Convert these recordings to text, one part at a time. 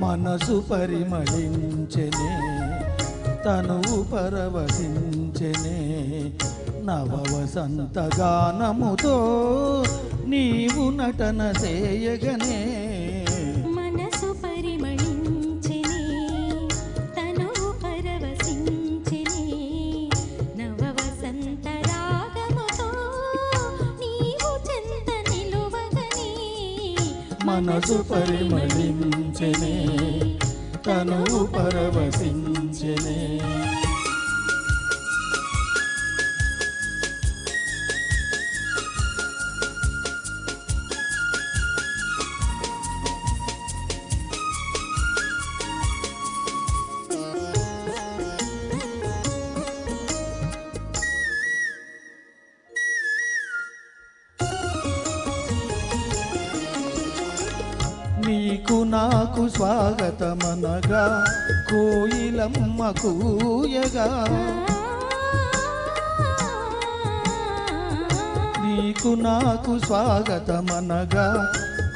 మనసు పరిమళించెనే తనువు పరవశించెనే నవవసంత గానముతో నీవు నటన చేయగనే. మనసు పరిమళించనే తను పరవశించనే. నీకు నాకు స్వాగతమనగా కోయిలమ్మ కూయగా. నీకు నాకు స్వాగతమనగా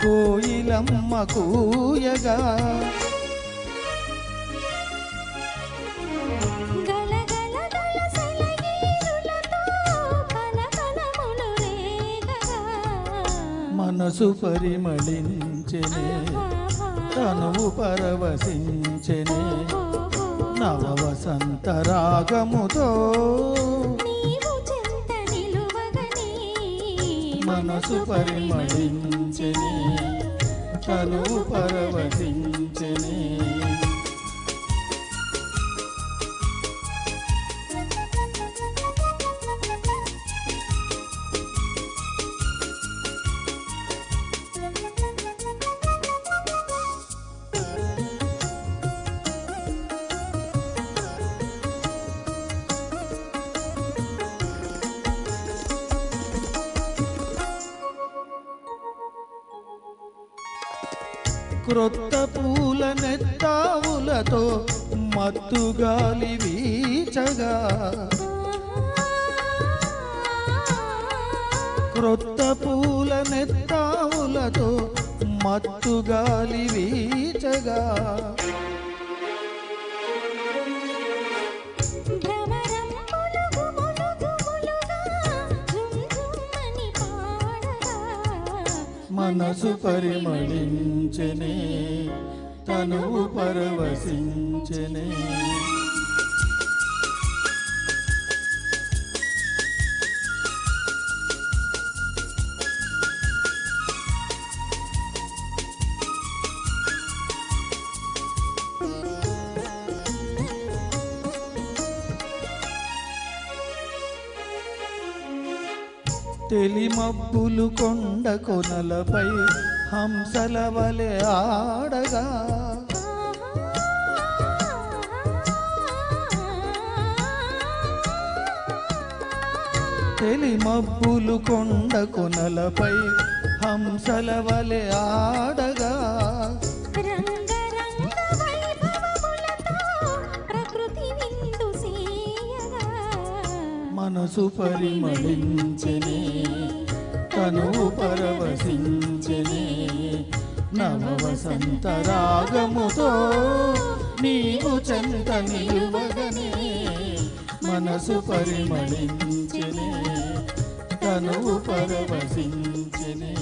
కోయిలమ్మ కూయగా. మనసు పరిమళించెనే తనువు పరవశించెనే నవ వసంత రాగముతో మనసు పరిమళించెనే తనువు పరవశించెనే క్రొత్త పూల నెత్తావులతో మత్తుగాలి వీచగా. క్రొత్త పూల నెత్తావులతో మత్తుగాలి వీచగా. మనసు పరిమళించనే తనువు పరవశించనే. తెలిమబ్బులు కొండ కొనలపై హంసల వలె ఆడగా. తెలిమబ్బులు కొండ కొనలపై హంసల వలె ఆడగా. మనసు పరిమళించనే తనువు పరవశించనే నవ వసంత రాగముతో నీవు చెంత నిలువగనే మనసు పరిమళించనే తనువు పరవశించనే.